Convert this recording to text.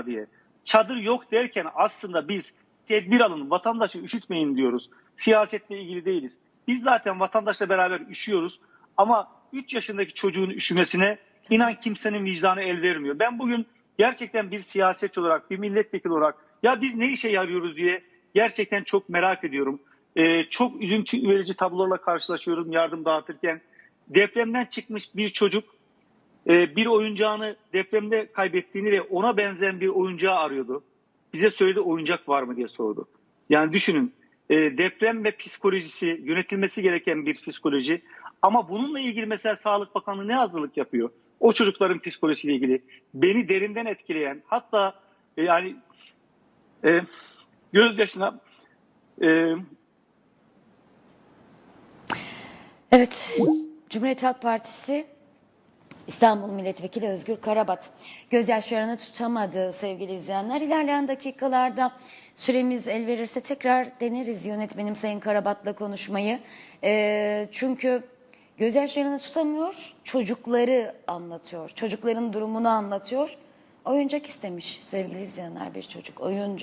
var diye. Çadır yok derken aslında biz tedbir alın, vatandaşı üşütmeyin diyoruz. Siyasetle ilgili değiliz. Biz zaten vatandaşla beraber üşüyoruz ama 3 yaşındaki çocuğun üşümesine inan kimsenin vicdanı el vermiyor. Ben bugün gerçekten bir siyasetçi olarak, bir milletvekili olarak ya biz ne işe yarıyoruz diye gerçekten çok merak ediyorum. Ee, çok üzüntü verici tablolarla karşılaşıyorum yardım dağıtırken. Depremden çıkmış bir çocuk e, bir oyuncağını depremde kaybettiğini ve ona benzeyen bir oyuncağı arıyordu. Bize söyledi oyuncak var mı diye sordu. Yani düşünün e, deprem ve psikolojisi yönetilmesi gereken bir psikoloji. Ama bununla ilgili mesela Sağlık Bakanlığı ne hazırlık yapıyor? O çocukların psikolojisiyle ilgili beni derinden etkileyen hatta e, yani e, gözyaşına e, Evet, Cumhuriyet Halk Partisi İstanbul Milletvekili Özgür Karabat gözyaşlarını tutamadı sevgili izleyenler. İlerleyen dakikalarda süremiz el verirse tekrar deneriz yönetmenim Sayın Karabat'la konuşmayı. Ee, çünkü gözyaşlarını tutamıyor, çocukları anlatıyor, çocukların durumunu anlatıyor. Oyuncak istemiş sevgili izleyenler bir çocuk oyuncak.